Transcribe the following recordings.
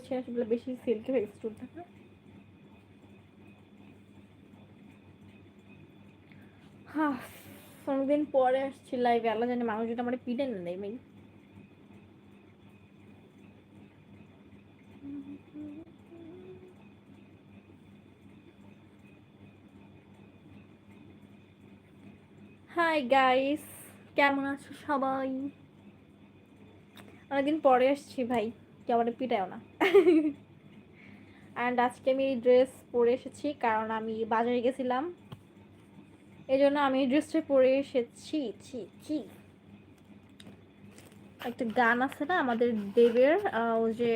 পড়েছি আসলে বেশি সিল্কি হয়ে গেছে চুলটা হ্যাঁ অনেকদিন পরে আসছি লাইভে আল্লাহ জানে মানুষ যদি আমার পিটে না ভাই হাই গাইস কেমন আছো সবাই? অনেকদিন পরে আসছি ভাই। কেউ আমার পিটায়ও না। অ্যান্ড আজকে আমি এই ড্রেস পরে এসেছি, কারণ আমি বাজারে গেছিলাম। এই জন্য আমি ড্রেসটা পরে এসেছি। ছি ছি। একটা গান আছে না আমাদের দেবের ও যে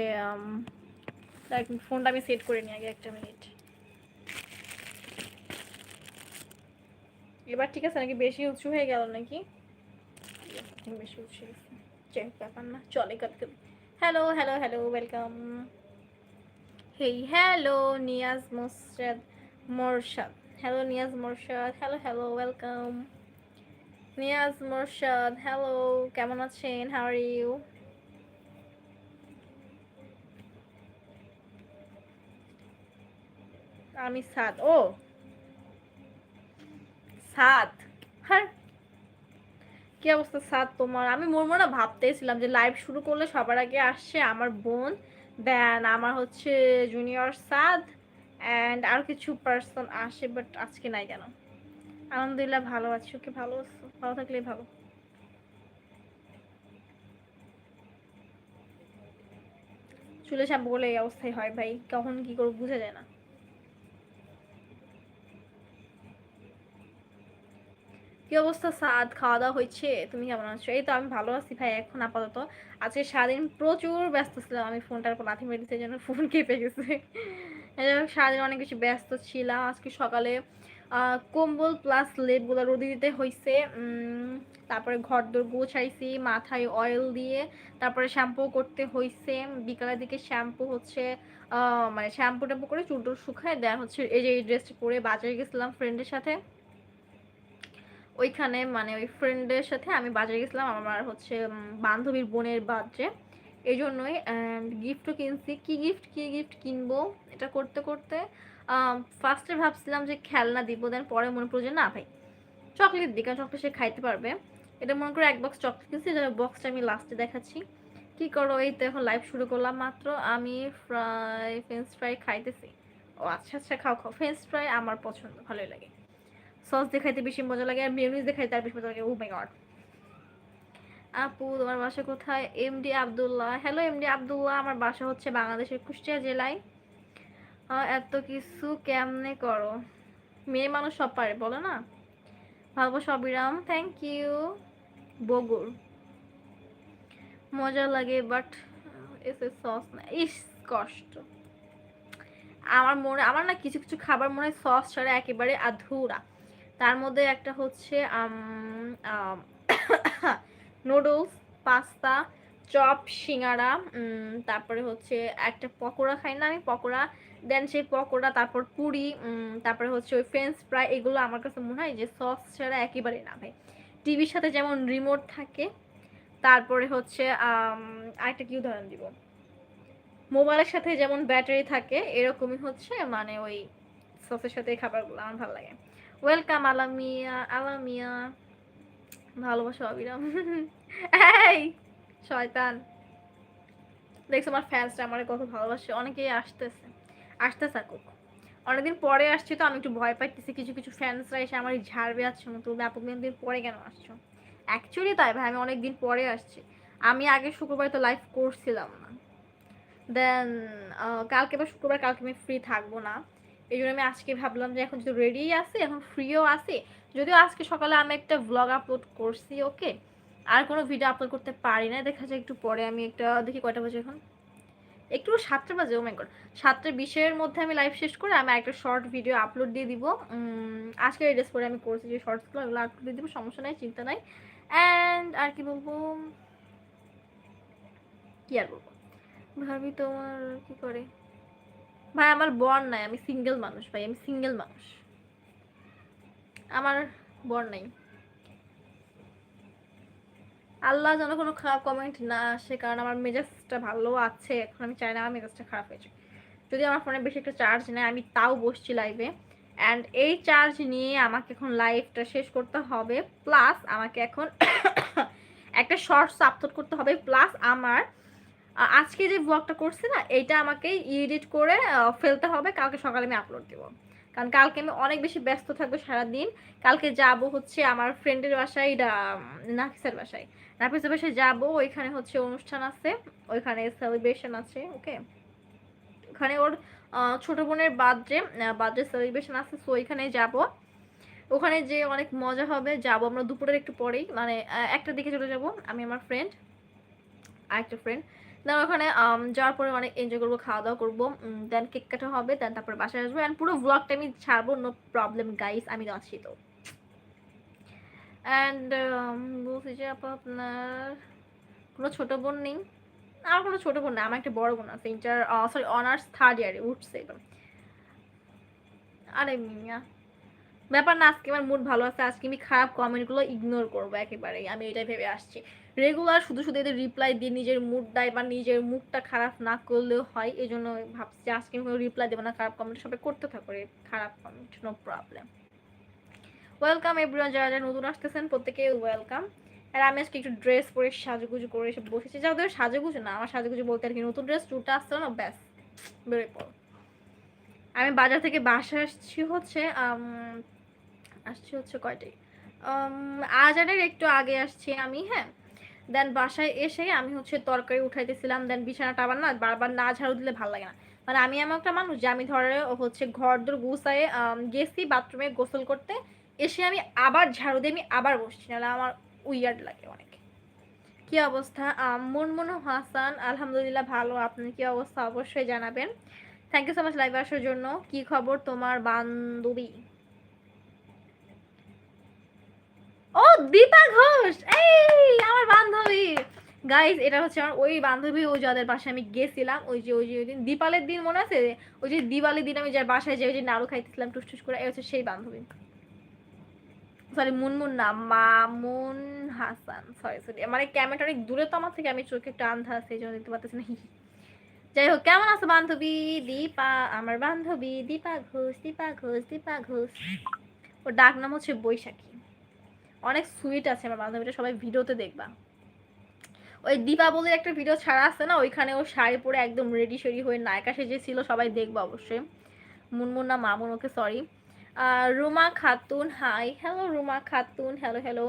ফোনটা আমি সেট করে নিই আগে একটা মিনিট। এবার ঠিক আছে, নাকি বেশি উঁচু হয়ে গেল নাকি? বেশি উঁচু ব্যাপার না, চলে কাটতে hello hello hello welcome hey hello Niaz Morshad Morshad hello Niaz Morshad hello hello welcome Niaz Morshad hello কেমন আছেন? হাউ আর ইউ আমি সাদ। ও! সাদ। হ্যাঁ কি অবস্থা সাদ তোমার? আমি মোর মনে ভাবতেছিলাম যে লাইভ শুরু করলে সবার আগে আসছে আমার বোন দেন আমার হচ্ছে জুনিয়র সাদ অ্যান্ড আর কিছু পার্সন আসে বাট আজকে নাই কেন? আলহামদুলিল্লাহ ভালো আছি। ওকে ভালো আছো? ভালো থাকলেই ভালো। চুলে শ্যাম্পু বলে এই অবস্থায় হয় ভাই, কখন কি করব বোঝা যায় না। কি অবস্থা সাদ? খাওয়া দাওয়া হয়েছে তুমি কেমন আছো? এই তো আমি ভালো আছি ভাই, এখন আপাতত। আজকে সারাদিন প্রচুর ব্যস্ত ছিলাম। আমি ফোনটার উপর লাথি মেরেছে যেন ফোন কেঁপে গেছে। জন্য সারাদিন অনেক বেশি ব্যস্ত ছিলাম। আজকে সকালে কম্বল প্লাস লেপগুলো রোদে দিতে হয়েছে তারপরে ঘর দোর গোছাইছি, মাথায় অয়েল দিয়ে। তারপরে শ্যাম্পু করতে হয়েছে বিকালের দিকে শ্যাম্পু হচ্ছে মানে শ্যাম্পু ট্যাম্পু করে চুল টুল শুকায় দেন হচ্ছে এই যে এই ড্রেসটা পরে বাজারে গেছিলাম ফ্রেন্ডের সাথে। ওইখানে মানে ওই ফ্রেন্ডের সাথে আমি বাজারে গেছিলাম আমার হচ্ছে বান্ধবীর বোনের বার্থডে। এই জন্যই গিফটও কিনছি। কি গিফট কি গিফট কিনবো এটা করতে করতে ফার্স্টে ভাবছিলাম যে খেলনা দিব দেন পরে মনে পড়ল যে না ভাই চকলেট দিই কারণ চকলেট সে খাইতে পারবে। এটা মনে করে এক বক্স চকলেট কিনছি যেটা বক্সটা আমি লাস্টে দেখাচ্ছি। কি করো, এই তো এখন লাইভ শুরু করলাম মাত্র। আমি ফ্রাই ফ্রেঞ্চ ফ্রাই খাইতেছি। ও আচ্ছা আচ্ছা খাও খাও। ফ্রেঞ্চ ফ্রাই আমার পছন্দ, ভালোই লাগে। সস দেখাইতে বেশি মজা লাগে, আর মেয়নিজ দেখাইতে আর বেশি মজা লাগে। ও মাই গড আপু, তোমার বাসা কোথায়? MD Abdullah. Hello MD Abdullah. আমার বাসা হচ্ছে বাংলাদেশের কুষ্টিয়া জেলায়। এত কিছু কেমনে করো? মেয়ে মানুষ সব পারে, বলো না? ভালোবাসা অবিরাম থ্যাংক ইউ বগুর মজা লাগে বাট এসে সস না, ইস, কষ্ট। আমার মনে, আমার না কিছু কিছু খাবার মনে হয় সস ছাড়া একেবারে আধুরা। তার মধ্যে একটা হচ্ছে নুডলস পাস্তা চপ, সিঙ্গারা তারপরে হচ্ছে একটা পকোড়া খাই না আমি, পকোড়া দেন সেই পকোড়া, তারপর পুরি তারপরে হচ্ছে ওই ফ্রেঞ্চ ফ্রাই এগুলো আমার কাছে মনে হয় যে সস ছাড়া একেবারে না ভাই। টিভির সাথে যেমন রিমোট থাকে, তারপরে হচ্ছে আরেকটা কি উদাহরণ দিব? মোবাইলের সাথে যেমন ব্যাটারি থাকে, এরকমই হচ্ছে মানে ওই সসের সাথে খাবারগুলো আমার ভালো লাগে। ওয়েলকাম আলামিয়া আলামিয়া ভালোবাসা, অবিরাম। এই, শয়তান। দেখছ, আমার ফ্যান্সটা আমার কত ভালোবাসে। অনেকেই আসতেছে। আসতে থাকুক অনেকদিন পরে আসছে তো, আমি একটু ভয় পাইতেছি। কিছু কিছু ফ্যান্সরা এসে আমার ঝাড়বে আসছে তো ব্যাপক দিন পরে কেন আসছো? অ্যাকচুয়ালি তাই ভাই, আমি অনেকদিন পরে আসছি। আমি আগে শুক্রবার তো লাইভ করছিলাম না। দেন কালকে বা শুক্রবার, কালকে আমি ফ্রি থাকব না। এই জন্য আমি আজকে ভাবলাম যে এখন যদি রেডি আছে, এখন ফ্রিও আছে, যদিও আজকে সকালে আমি একটা ভ্লগ আপলোড করছি ওকে আর কোনো ভিডিও আপলোড করতে পারি না, দেখা যায় একটু পরে আমি একটা, দেখি কয়টা বাজে এখন? একটু সাতটা বাজে ও মাই গড সাতটা বিশের মধ্যে আমি লাইভ শেষ করে আমি একটা শর্ট ভিডিও আপলোড দিয়ে দিব। আজকে এড্রেস করে আমি করছি যে শর্টসগুলো ওগুলো আপলোড দিয়ে দিব, সমস্যা নাই, চিন্তা নাই। অ্যান্ড আর কি বলব? কি আর বলব? ভাবি তোমার কি করে? ভাই, আমার বর নাই, আমি সিঙ্গেল মানুষ ভাই, আমি সিঙ্গেল মানুষ। আমার বর নাই। আল্লাহ যেন কোনো খারাপ কমেন্ট না আসে, কারণ আমার মেজাজটা ভালো আছে, এখন আমি চাই না আমার মেজাজটা খারাপ হয়েছে যদি আমার ফোনে বেশি একটা চার্জ নেয়, আমি তাও বসছি লাইভে অ্যান্ড এই চার্জ নিয়ে আমাকে এখন লাইভটা শেষ করতে হবে প্লাস আমাকে এখন একটা শর্টস আপলোড করতে হবে প্লাস আমার আজকে যে ব্লগটা করছি না এইটা আমাকে এডিট করে ফেলতে হবে। কালকে সকালে আমি আপলোড দেবো। কারণ কালকে আমি অনেক বেশি ব্যস্ত থাকব সারাদিন। কালকে যাব হচ্ছে আমার ফ্রেন্ডের বাসায় নাফিসের বাসায়। নাফিসের বাসায় যাব ওইখানে হচ্ছে অনুষ্ঠান আছে। ওইখানে সেলিব্রেশন আছে ওকে ওখানে ওর ছোট বোনের বার্থডে বার্থডে সেলিব্রেশন আছে সো ওইখানে যাব। ওখানে যে অনেক মজা হবে যাব আমরা দুপুরের একটু পরেই। মানে আহ, একটার দিকে চলে যাব আমি আমার ফ্রেন্ড আরেকটা ফ্রেন্ড দেন ওখানে যাওয়ার পরে অনেক এনজয় করব খাওয়া দাওয়া করব দেন কেক কাটা হবে দেন তারপরে বাসায় আসব। অ্যান্ড পুরো ব্লগটা আমি ছাড়বো নো প্রবলেম গাইস আমি আছি তো। অ্যান্ড বলছি যে আপা, আপনার কোনো ছোটো বোন নেই? আমার কোনো ছোটো বোন না, আমার একটা বড় বোন আছে ইন্টার সরি অনার্স থার্ড ইয়ারে উঠছে আরে মিয়া। ব্যাপার না, আজকে আমার মুড ভালো আছে, আজকে আমি খারাপ কমেন্টগুলো ইগনোর করব একেবারেই। আমি এটাই ভেবে আসছি। রেগুলার শুধু শুধু এদের রিপ্লাই দিয়ে নিজের মুডটাই বা নিজের মুডটা খারাপ না করলেও হয় এই জন্য ভাবছি আজকে আমি কোনো রিপ্লাই দেবো না, খারাপ কমেন্ট সবাই করতে থাকো খারাপ comment no problem welcome everyone যারা যারা নতুন আসতেছেন, প্রত্যেকে ওয়েলকাম আর আমি আজকে একটু ড্রেস পরে সাজুগুজু করে এসে বসেছি। যা ওদের সাজুগুজু না, আমার সাজুগুজু বলতে আর কি, নতুন ড্রেস চুলটা আসছে না, ব্যাস, বেরোয় পড়ো। আমি বাজার থেকে বাসা আসছি হচ্ছে আসছি হচ্ছে কয়টায়? আজানের একটু আগে আসছি আমি হ্যাঁ। দেন বাসায় এসে আমি হচ্ছে তরকারি উঠাইতেছিলাম দেন বিছানাটা আবার না বারবার না ঝাড়ু দিলে ভালো লাগে না। মানে আমি এমন একটা মানুষ যে আমি ধরে হচ্ছে ঘর দর গুছায়ে গেছি বাথরুমে গোসল করতে, এসে আমি আবার ঝাড়ু দিয়ে আমি আবার বসছি, নাহলে আমার উইয়ার্ড লাগে অনেক। কি অবস্থা? মুনমুন হাসান, আলহামদুলিল্লাহ ভালো। আপনার কি অবস্থা? অবশ্যই জানাবেন। Thank you so much live আসার জন্য। কি খবর তোমার বান্ধবী? ও, দীপা ঘোষ! এই, আমার বান্ধবী! গাইজ এটা হচ্ছে আমার ওই বান্ধবী ওই যাদের বাসায় আমি গেছিলাম, ওই যে ওই যে, ওই দিন দীপালের দিন মনে আছে? ওই যে দিওয়ালির দিন আমি যার বাসায় যে ওই যে নাড়ু খাইতেছিলাম টুস টুস করে, এই হচ্ছে সেই বান্ধবী। সরি মুনমুন না, মামুন হাসান। সরি সরি মানে ক্যামেরাটা অনেক দূরে তো আমার থেকে, আমি চোখে একটু আন্ধা আছে, এই জন্য দেখতে পাচ্ছি না। যাই হোক, কেমন আছো বান্ধবী? দীপা, আমার বান্ধবী, দীপা ঘোষ দীপা ঘোষ দীপা ঘোষ। ওর ডাক নাম হচ্ছে বৈশাখী। অনেক সুইট আছে আমার বান্ধবীটা সবাই ভিডিওতে দেখবা। ওই দীপাবলির একটা ভিডিও ছাড়া আছে না, ওইখানে ও শাড়ি পরে একদম রেডি সেডি হয়ে নায়িকা সেজে ছিল সবাই দেখবা অবশ্যই। মুনমুন না, Mamun okay sorry Ruma Khatun hi hello Ruma Khatun hello hello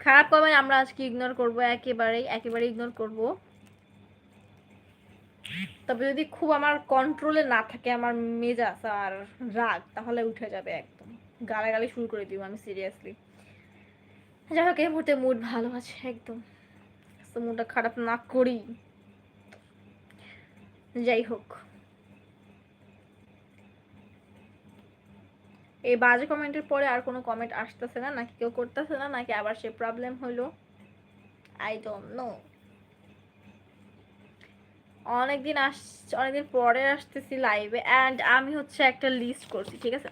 খারাপ কমেন্ট আমরা আজকে ইগনোর করব, একেবারেই একেবারে ইগনোর করব। তবে যদি খুব আমার কন্ট্রোলে না থাকে, আমার মেজাজ আর রাগ, তাহলে উঠে যাবে একদম। গালাগালি শুরু করে দিব আমি সিরিয়াসলি যাই হোক, এই মুহূর্তে মুড ভালো আছে একদম। তো মুডটা খারাপ না করি। যাই হোক। এই বাজে কমেন্টের পরে আর কোনো কমেন্ট আসতেছে না? নাকি কেউ করতেছে না? নাকি আবার সে প্রবলেম হলো? আই ডোন্ট নো অনেকদিন আস, অনেকদিন পরে আসতেছি লাইভে অ্যান্ড আমি হচ্ছে একটা লিস্ট করছি, ঠিক আছে?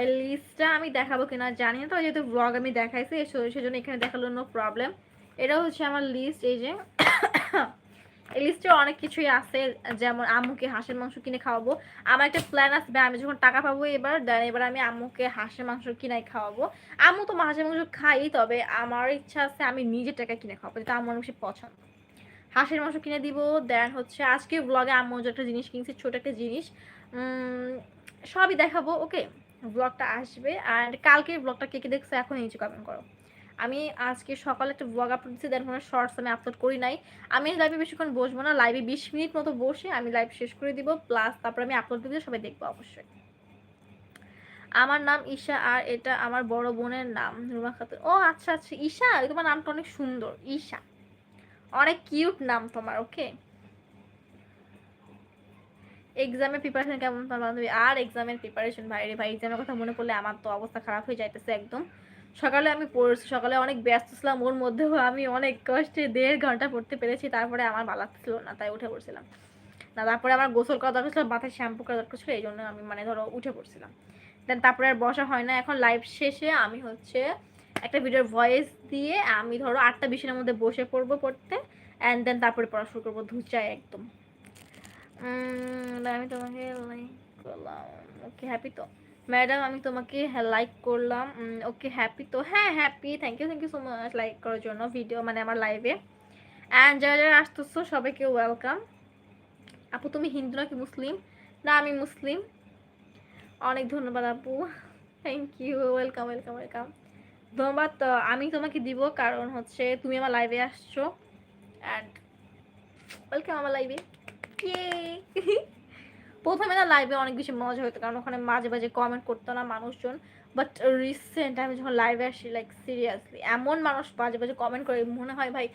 এই লিস্টটা আমি দেখাবো কিনা জানি না তো যেহেতু ব্লগ আমি দেখাইছি সেজন্য এখানে দেখাল নো প্রবলেম এটা হচ্ছে আমার লিস্ট এই যে, এই লিস্টে অনেক কিছুই আছে, যেমন আম্মুকে হাঁসের মাংস কিনে খাওয়াবো। আমার একটা প্ল্যান আসবে আমি যখন টাকা পাবো এবার দেন এবার আমি আম্মুকে হাঁসের মাংস কিনে খাওয়াবো। আম্মু তো হাঁসের মাংস খাই তবে আমার ইচ্ছা আছে আমি নিজের টাকা কিনে খাওয়াবো, যেটা আমার বেশি পছন্দ হাঁসের মাংস কিনে দিব। দেন হচ্ছে আজকে ব্লগে আম্মু একটা জিনিস কিনছি, ছোট একটা জিনিস। সবই দেখাবো ওকে ব্লগটা আসবে। আর কালকের ব্লগটা কে কে দেখছ এখন নিচে কমেন্ট করো। আমি আজকে সকালে একটা ব্লগ আপলোড দিচ্ছি দেন কোনো শর্টস আমি আপলোড করি নাই। আমি লাইভে বেশিক্ষণ বসবো না লাইভে বিশ মিনিট মতো বসে আমি লাইভ শেষ করে দিব প্লাস তারপর আমি আপলোড দিয়ে সবাই দেখব অবশ্যই। আমার নাম ঈশা, আর এটা আমার বড় বোনের নাম রুমা খাতুন। ও আচ্ছা আচ্ছা ঈশা তোমার নামটা অনেক সুন্দর, ঈশা। অনেক কিউট নাম তোমার ওকে এক্সামের প্রিপারেশন কেমন তোমার বান্ধবী? আর এক্সামের প্রিপারেশন ভাই রে ভাই এক্সামের কথা মনে পড়লে আমার তো অবস্থা খারাপ হয়ে যাইতেছে একদম। সকালে আমি পড়ছি, সকালে অনেক ব্যস্ত ছিলাম, ওর মধ্যেও আমি অনেক কষ্টে দেড় ঘণ্টা পড়তে পেরেছি, তারপরে আমার ভালো লাগছিল না, তাই উঠে পড়ছিলাম। না, তারপরে আমার গোসল করা দরকার ছিল, মাথায় শ্যাম্পু করা দরকার ছিল এই জন্য আমি মানে ধরো উঠে পড়ছিলাম। দেন তারপরে আর বসা হয় না, এখন লাইভ শেষে আমি হচ্ছে একটা ভিডিওর ভয়েস দিয়ে আমি ধরো আটটা বিশের মধ্যে বসে পড়ব পড়তে অ্যান্ড দেন তারপরে পড়া শুরু করব ধুচায় একদম। আমি তোমাকে লাইক করলাম। ওকে হ্যাপি তো? ম্যাডাম আমি তোমাকে লাইক করলাম। ওকে হ্যাপি তো? হ্যাঁ happy thank you thank you so much like করার জন্য ভিডিও মানে আমার লাইভে অ্যান্ড যারা যারা আসতেছো, সবাইকে ওয়েলকাম আপু, তুমি হিন্দু নাকি মুসলিম? না, আমি মুসলিম। অনেক ধন্যবাদ, আপু। Thank you welcome welcome welcome ধন্যবাদ। আমি তোমাকে দিব কারণ হচ্ছে তুমি আমার লাইভে আসছো। অ্যান্ড ওয়েলকাম আমার লাইভে প্রথমে না লাইভে অনেক বেশি মজা হতো কারণ ওখানে মাঝে মাঝে কমেন্ট করতো না মানুষজন। বাট রিসেন্ট আমি যখন লাইভে আসি লাইক সিরিয়াসলি এমন মানুষ মাঝে মাঝে কমেন্ট করে, মনে হয় ভাই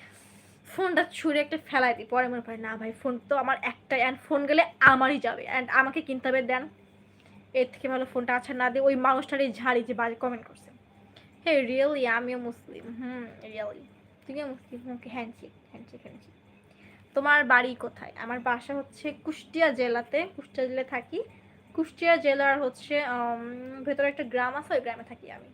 ফোনটা ছুঁড়ে একটা ফেলাই দিই। পরে মনে পড়ে, না ভাই ফোন তো আমার একটাই অ্যান্ড ফোন গেলে আমারই যাবে। অ্যান্ড আমাকে কিনতে হবে, দেন। এর থেকে ভালো ফোনটা আছে না দিয়ে ওই মানুষটারই ঝাড়ি যে বাজে কমেন্ট করছে। হে রিয়েলি আমিও মুসলিম হুম রিয়েলি তুমিও মুসলিম? ওকে হ্যান্ডশেক হ্যান্ডশেক হ্যান্ডশেক তোমার বাড়ি কোথায়? আমার বাসা হচ্ছে কুষ্টিয়া জেলাতে, কুষ্টিয়া জেলায় থাকি। কুষ্টিয়া জেলার হচ্ছে ভেতরে একটা গ্রাম আছে, ওই গ্রামে থাকি আমি।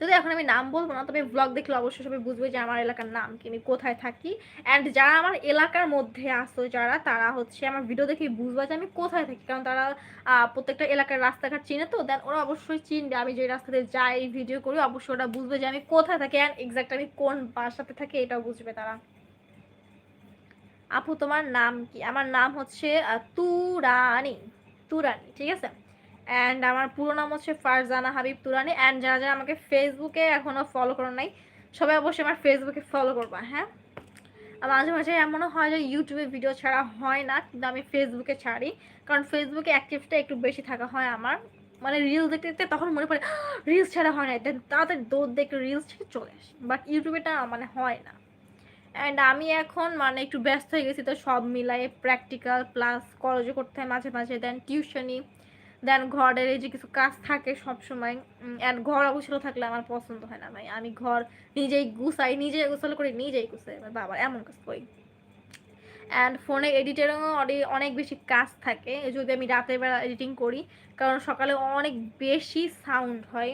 যদি এখন আমি নাম বলব না, তবে ব্লগ দেখলে অবশ্যই সবাই বুঝবে যে আমার এলাকার নাম কি, আমি কোথায় থাকি। অ্যান্ড যারা আমার এলাকার মধ্যে আসো যারা, তারা হচ্ছে আমার ভিডিও দেখে বুঝবে যে আমি কোথায় থাকি। কারণ তারা প্রত্যেকটা এলাকার রাস্তাঘাট চিনে তো দেন ওরা অবশ্যই চিনবে। আমি যে রাস্তাতে যাই ভিডিও করি, অবশ্যই ওরা বুঝবে যে আমি কোথায় থাকি অ্যান্ড এক্সাক্ট আমি কোন বাসাতে থাকি, এটাও বুঝবে তারা। আপু, তোমার নাম কি? আমার নাম হচ্ছে তুরানি। তুরানি, ঠিক আছে? অ্যান্ড আমার পুরো নাম হচ্ছে ফারজানা হাবিব তুরানি। অ্যান্ড যারা যারা আমাকে ফেসবুকে এখনও ফলো করো নাই, সবাই অবশ্যই আমার ফেসবুকে ফলো করবা হ্যাঁ? আর মাঝে মাঝে এমনও হয় যে ইউটিউবে ভিডিও ছাড়া হয় না, কিন্তু আমি ফেসবুকে ছাড়ি। কারণ ফেসবুকে অ্যাক্টিভটা একটু বেশি থাকা হয় আমার। মানে রিলস দেখতে দেখতে তখন মনে পড়ে রিলস ছাড়া হয় না। তাড়াতাড়ি দৌড় দেখে রিলস ছেড়ে চলে আসি। বাট ইউটিউবেটা মানে হয় না। অ্যান্ড আমি এখন মানে একটু ব্যস্ত হয়ে গেছি, তো সব মিলাই প্র্যাকটিক্যাল প্লাস কলেজও করতে হয় মাঝে মাঝে দেন টিউশনি দেন ঘরের এই যে কিছু কাজ থাকে সব সময় অ্যান্ড ঘর অবসর থাকলে আমার পছন্দ হয় না ভাই। আমি ঘর নিজেই গুছাই, নিজেই গোসল করি, নিজেই গুছাই। আমার বাবা এমন কাজ করি। অ্যান্ড ফোনে এডিটেরও অনেক বেশি কাজ থাকে যদি আমি রাতের বেলা এডিটিং করি, কারণ সকালে অনেক বেশি সাউন্ড হয়।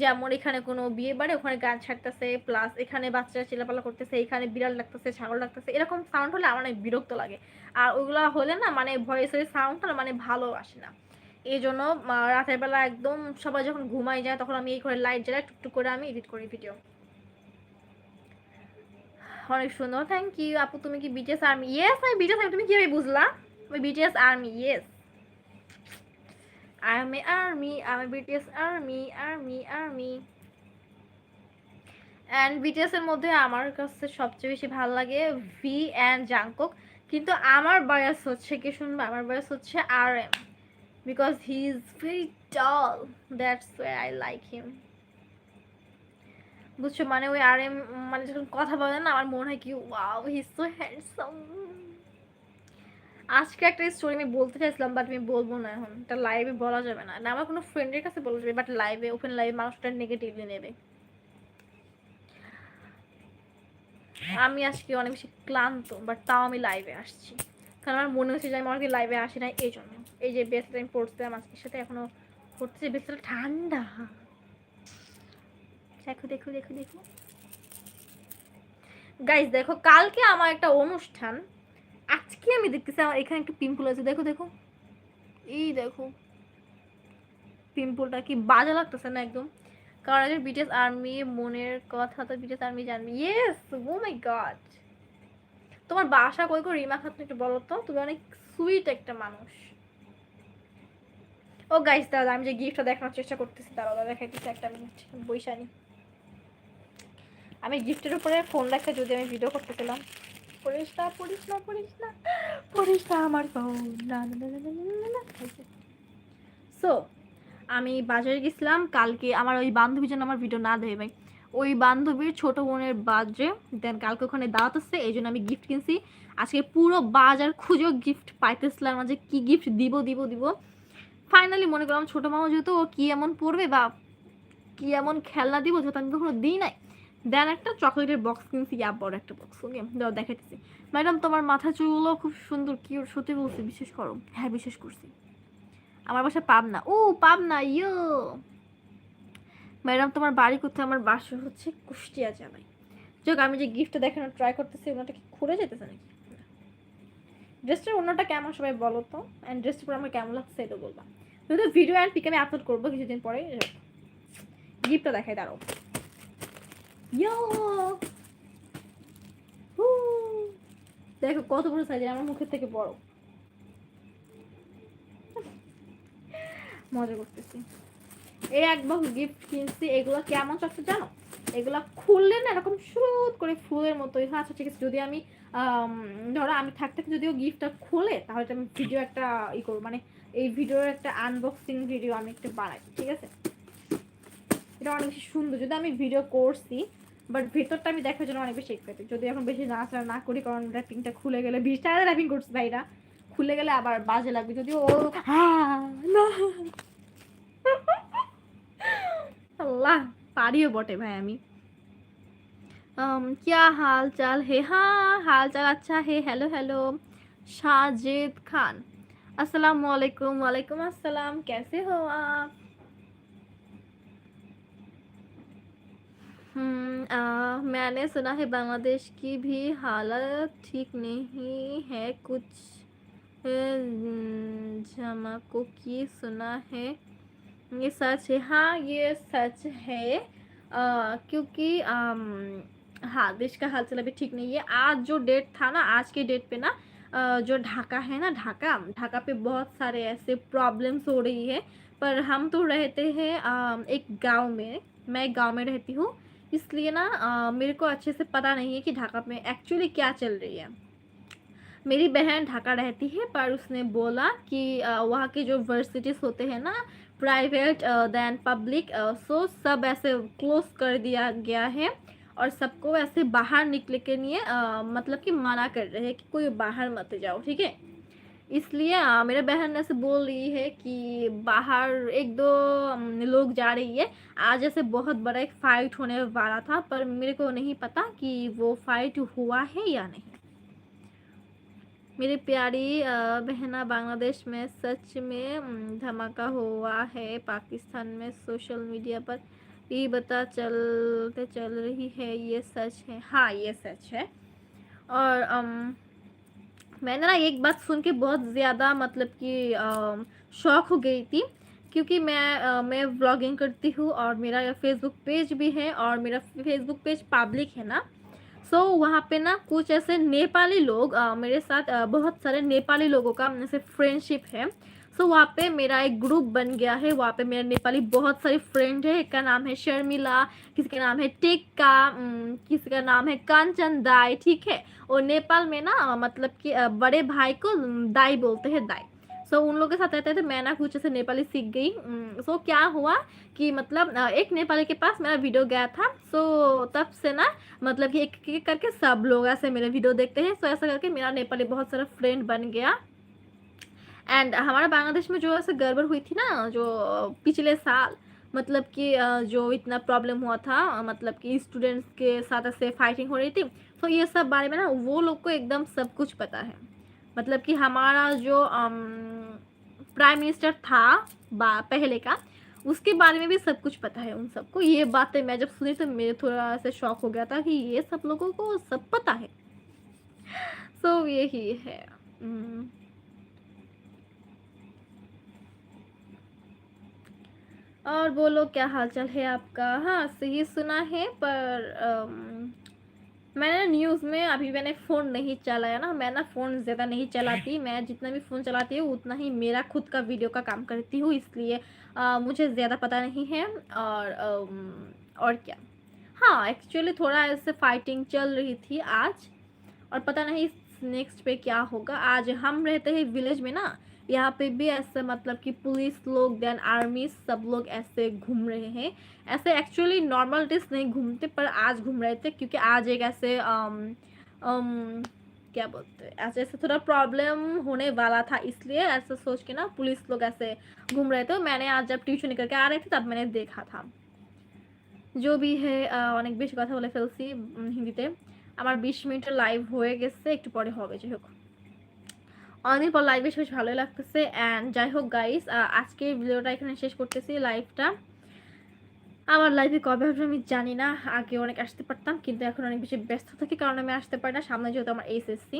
যেমন এখানে কোনো বিয়ে বাড়ি, ওখানে গান ছাড়তেছে প্লাস এখানে বাচ্চারা চিলাপালা করতেছে, এখানে বিড়াল লাগতেছে ছাগল লাগতেছে এরকম সাউন্ড হলে আমার অনেক বিরক্ত লাগে। আর ওগুলো হলে না মানে ভয়েসের সাউন্ডটা মানে ভালো আসে না। এই জন্য রাতের বেলা একদম সবাই যখন ঘুমাই যায় তখন আমি এই করে লাইট জ্বালাই টুকটুক করে আমি এডিট করি ভিডিও অনেক সুন্দর থ্যাংক ইউ আপু তুমি কি বিটিএস আর্মি ইয়েস আমি বিটিএস আর্মি তুমি কীভাবে বুঝলা? আমি BTS army yes army, I'm a BTS army, army, army. And BTS এর মধ্যে আমার কাছে সবচেয়ে বেশি ভালো লাগে ভি অ্যান্ড জাংকক কিন্তু আমার বয়স হচ্ছে কি শুনবে? আমার বয়স হচ্ছে R M because he is very tall that's why I like him বুঝছ? মানে ওই আর এম মানে যখন কথা বলে না, আমার মনে হয় কি ওয়াও হি সো হ্যান্ডসাম আজকে একটা স্টোরি আমি বলতে চাইছিলাম বাট আমি বলব না এখন। এটা লাইভে বলা যাবে না। না, আমার কোনো ফ্রেন্ডের কাছে বলা যাবে বাট লাইভে ওপেন লাইভে মানুষটা নেগেটিভলি নেবে। আমি আজকে অনেক বেশি ক্লান্ত বাট তাও আমি লাইভে আসছি। কারণ আমার মনে হচ্ছে যে আমি অনেকদিন লাইভে আসি না এই জন্য। এই যে বেসটা আমি পড়ছিলাম আজকের সাথে এখনও পড়তেছে বেসটা ঠান্ডা। দেখো দেখো দেখো দেখো। গাইজ দেখো, কালকে আমার একটা অনুষ্ঠান। আজকে আমি দেখতেছি, আমার এখানে একটা পিম্পল আছে। দেখো দেখো। এই দেখো। পিম্পলটা কি বাজা লাগতেছে না একদম? কারণ যে বিটিএস আর্মি মনের কথা তো বিটিএস আর্মি জানবি। ইয়েস ও মাই গড তোমার বাসা কই কই রিমা খাতুন একটু বলো তো। তুমি অনেক সুইট একটা মানুষ। ও গাইস দাদা আমি যে গিফটটা দেখানোর চেষ্টা করতেছি দাঁড়াও দাদা দেখাইতেছি একটা মিনিট বৈশানি আমি গিফটের উপরে ফোন রাখতে যদি আমি ভিডিও করতেছিলাম পড়িস না পড়িস না পড়িস না পড়িস না আমার ফোন সো আমি বাজারে গেছিলাম, কালকে আমার ওই বান্ধবীর জন্য আমার ভিডিও না দেবে ভাই। ওই বান্ধবীর ছোট বোনের বাজে দেন কালকে ওখানে দাওয়াত আসছে এই জন্য আমি গিফট কিনছি। আজকে পুরো বাজার খুঁজেও গিফট পাইতেছিলাম যে কী গিফট দিব দিব দিব। ফাইনালি মনে করলাম ছোটো মামা যেহেতু ও কী এমন পড়বে বা কী এমন খেলনা দিব যেহেতু আমি কখনো দিই নাই। দেন একটা চকলেটের বক্স কিনছি, ইয়া, বড় একটা বক্স ওকে দাও, দেখাইতেছি। ম্যাডাম তোমার মাথা চুলগুলো খুব সুন্দর কি সত্যি বলছি, বিশেষ করো হ্যাঁ বিশেষ করছি। আমার বাসা পাবনা। ও, পাবনা, ইয়ো! ম্যাডাম তোমার বাড়ি কোথায়? আমার বাসা হচ্ছে কুষ্টিয়া জেলায় যোগ আমি যে গিফটটা দেখানোর ট্রাই করতেছি, ওনাটা কি খুলে যেতেছে নাকি? ড্রেসটার অন্যটা কেমন সবাই বলো তো? অ্যান্ড ড্রেসটা পরে আমার কেমন লাগছে এটা বলবা। যদি ভিডিও অ্যান্ড পিক আমি আপলোড করব কিছুদিন পরে। গিফটটা দেখাই দাঁড়াও। ইয়ো। দেখো কত বড় সাইজের আমার মুখের থেকে বড়। মজা করতেছি। এই এক বক্স গিফট কিনছি এগুলো কেমন চাচ্ছে জানো? এগুলা খুললে না এরকম সুদ করে ফুলের মতো আচ্ছা ঠিক আছে যদি আম, ধরো আমি থাকতে যদিও গিফটটা খোলে, তাহলে আমি ভিডিও একটা ই করব মানে এই ভিডিওর একটা আনবক্সিং ভিডিও আমি একটা বানাই, ঠিক আছে? এটা অনেক বেশি সুন্দর যদি আমি ভিডিও করছি বাট ভেতরটা আমি দেখার জন্য অনেক বেশি এক্সাইটেড যদি এখন বেশি নাচড়া না করি, কারণ র্যাপিংটা খুলে গেলে বিশটা টাকা র্যাপিং করছে ভাইরা, খুলে গেলে আবার বাজে লাগবে যদি ও আল্লাহ, পারিও বটে ভাই আমি। क्या हाल चाल है हाँ हाल चाल अच्छा है हेलो हेलो शाजिद खान अस्सलाम वालेकुम वालेकुम अस्सलाम कैसे हो आप हम्म, आ, मैंने सुना है बांग्लादेश की भी हालत ठीक नहीं है कुछ झमको की सुना है ये सच है हाँ ये सच है आ, क्योंकि अम, हाँ देश का हाल चाल अभी ठीक नहीं है। आज जो डेट था ना, आज के डेट पे ना जो ढाका है ना, ढाका ढाका पे बहुत सारे ऐसे प्रॉब्लम्स हो रही है। पर हम तो रहते हैं एक गाँव में, मैं एक गाँव में रहती हूँ। इसलिए ना मेरे को अच्छे से पता नहीं है कि ढाका में एक्चुअली क्या चल रही है। मेरी बहन ढाका रहती है, पर उसने बोला कि वहाँ के जो वर्सिटीज़ होते हैं ना प्राइवेट देन पब्लिक सो सब ऐसे क्लोज कर दिया गया है। और सबको ऐसे बाहर निकले के लिए मतलब कि मना कर रहे हैं कि कोई बाहर मत जाओ, ठीक है? इसलिए मेरे बहन ऐसे बोल रही है कि बाहर एक दो लोग जा रही है। आज ऐसे बहुत बड़ा एक फाइट होने वाला था, पर मेरे को नहीं पता कि वो फाइट हुआ है या नहीं। मेरी प्यारी बहना बांग्लादेश में सच में धमाका हुआ है, पाकिस्तान में सोशल मीडिया पर। भी पता चलते चल रही है ये सच है। हाँ ये सच है। और अम, मैंने ना एक बात सुन के बहुत ज़्यादा मतलब कि शौक हो गई थी क्योंकि मैं अ, मैं व्लॉगिंग करती हूँ और मेरा फेसबुक पेज भी है और मेरा फेसबुक पेज पब्लिक है ना। सो so, वहाँ पे ना कुछ ऐसे नेपाली लोग अ, मेरे साथ अ, बहुत सारे नेपाली लोगों का जैसे फ्रेंडशिप है। सो वहाँ पे मेरा एक ग्रुप बन गया है। वहाँ पे मेरे नेपाली बहुत सारे फ्रेंड है। एक का नाम है शर्मिला किसी का नाम है टेक्का किसी का नाम है कांचन दाई ठीक है? और नेपाल में ना मतलब कि बड़े भाई को दाई बोलते हैं दाई। सो so, उन लोगों के साथ रहते थे मैं ना कुछ ऐसे नेपाली सीख गई। सो so, क्या हुआ कि मतलब एक नेपाली के पास मेरा वीडियो गया था। सो so, तब से ना मतलब कि एक एक करके सब लोग ऐसे मेरे वीडियो देखते हैं। सो so, ऐसा करके मेरा नेपाली बहुत सारा फ्रेंड बन गया। एंड हमारा बांग्लादेश में जो ऐसे गड़बड़ हुई थी ना जो पिछले साल मतलब कि जो इतना प्रॉब्लम हुआ था मतलब कि स्टूडेंट्स के साथ ऐसे फाइटिंग हो रही थी तो ये सब बारे में ना वो लोग को एकदम सब कुछ पता है। मतलब कि हमारा जो प्राइम मिनिस्टर था पहले का उसके बारे में भी सब कुछ पता है उन सबको। ये बातें मैं जब सुनी तो मेरे थोड़ा सा शौक हो गया था कि ये सब लोगों को सब पता है। सो so, यही है। और बोलो क्या हालचाल है आपका? हाँ सही सुना है पर अम, मैंने न्यूज़ में अभी मैंने फ़ोन नहीं चलाया ना। मैं ना फ़ोन ज़्यादा नहीं चलाती। मैं जितना भी फ़ोन चलाती हूँ उतना ही मेरा खुद का वीडियो का काम करती हूँ इसलिए अ, मुझे ज़्यादा पता नहीं है। और अम, और क्या? हाँ एक्चुअली थोड़ा ऐसे फाइटिंग चल रही थी आज। और पता नहीं नेक्स्ट पे क्या होगा। आज हम रहते हैं विलेज में ना यहाँ पे भी ऐसे मतलब कि पुलिस लोग देन आर्मी सब लोग ऐसे घूम रहे हैं ऐसे एक्चुअली नॉर्मल डेज नहीं घूमते पर आज घूम रहे थे क्योंकि आज एक ऐसे अम, अम, क्या बोलते हैं ऐसे ऐसे थोड़ा प्रॉब्लम होने वाला था इसलिए ऐसे सोच के ना पुलिस लोग ऐसे घूम रहे थे मैंने आज जब ट्यूशन करके आ रहे थे तब मैंने देखा था जो भी है আহ, অনেক বেশি কথা বলে ফেলছি উম, হিন্দিতে আমার বিশ মিনিটের লাইভ হয়ে গেছে একটু পরে হবে যাই হোক অনেকদিন পর লাইভে বেশ ভালোই লাগতেছে অ্যান্ড যাই হোক গাইস আজকে ভিডিওটা এখানে শেষ করতেছি লাইভটা আমার লাইফে কবে আসবে আমি জানি না আগে অনেক আসতে পারতাম কিন্তু এখন অনেক বেশি ব্যস্ত থাকি কারণ আমি আসতে পারি না সামনে যেহেতু আমার এইচএসসি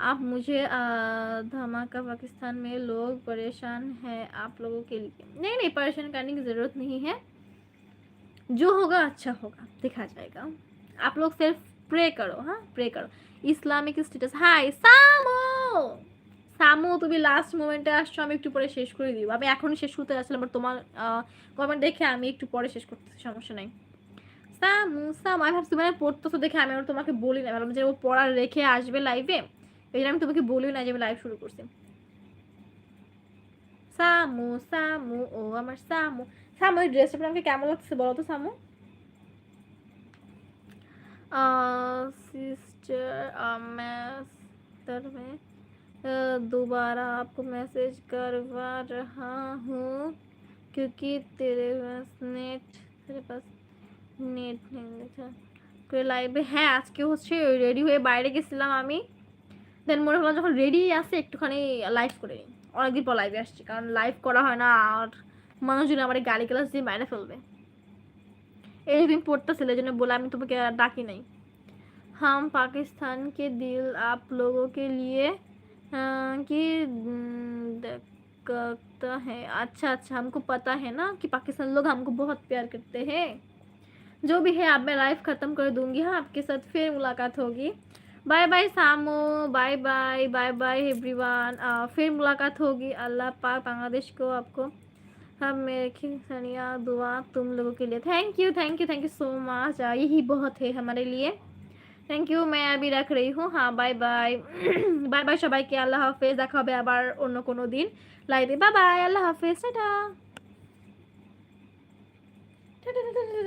आप मुझे आ, धमाका पाकिस्तान में लोग परेशान हैं आप लोगों के लिए नहीं नहीं परेशान करने की ज़रूरत नहीं है जो होगा अच्छा होगा देखा जाएगा आप लोग सिर्फ प्रे करो हाँ प्रे करो ইসলামিক স্টেটাস হাই সামো! সামো, তুমি লাস্ট মোমেন্টে আসছো, আমি একটু পরে শেষ করে দিব। আমি এখনই শেষ করতে আসলাম বাট তোমার কমেন্ট দেখে আমি একটু পরে শেষ করতেছি, সমস্যা নাই। সামু সামু, আমি ভাবছি মানে পড়তেছো দেখে আমি ওর তোমাকে বলি না। ভাবলাম যে ও পড়ার রেখে আসবে লাইভে এই জন্য আমি তোমাকে বলি না যে আমি লাইভ শুরু করছি। সামু সামু, ও আমার সামু। সামু, এই ড্রেসটা আমাকে কেমন লাগছে বলো তো, সামু? सिस्टर मैं सर में अ, दोबारा आपको मैसेज करवा रहा हूँ क्योंकि तेरे पास नेट तेरे पास নেট নেই था করে লাইভে হ্যাঁ আজকে হচ্ছে রেডি হয়ে বাইরে গেছিলাম আমি দেন মনে হলো যখন রেডি আছে একটুখানি লাইভ করে নিই অনেকদিন পর লাইভে আসছি কারণ লাইভ করা হয় না আর মানুষজন আমার গালি ক্লাস দিয়ে বাইরে ফেলবে এই তুমি পড়তেছিলে এই জন্য বলে আমি তোমাকে আর ডাকি নাই हम पाकिस्तान के दिल आप लोगों के लिए अ, कि करता है अच्छा अच्छा हमको पता है ना कि पाकिस्तान लोग हमको बहुत प्यार करते हैं जो भी है अब मैं लाइफ ख़त्म कर दूंगी हाँ आपके साथ फिर मुलाकात होगी बाय बाय सामो bye bye bye bye everyone फिर मुलाकात होगी अल्लाह पाक बांग्लादेश को आपको हम मेरे खिलनिया दुआ तुम लोगों के लिए thank you thank you thank you so much यही बहुत है हमारे लिए থ্যাংক ইউ मैं अभी रख रही हूँ हाँ বাই বাই বাই বাই সবাইকে আল্লাহ হাফেজ দেখা হবে আবার অন্য কোনো দিন লাইভে বাই বাই আল্লাহ হাফেজ টাটা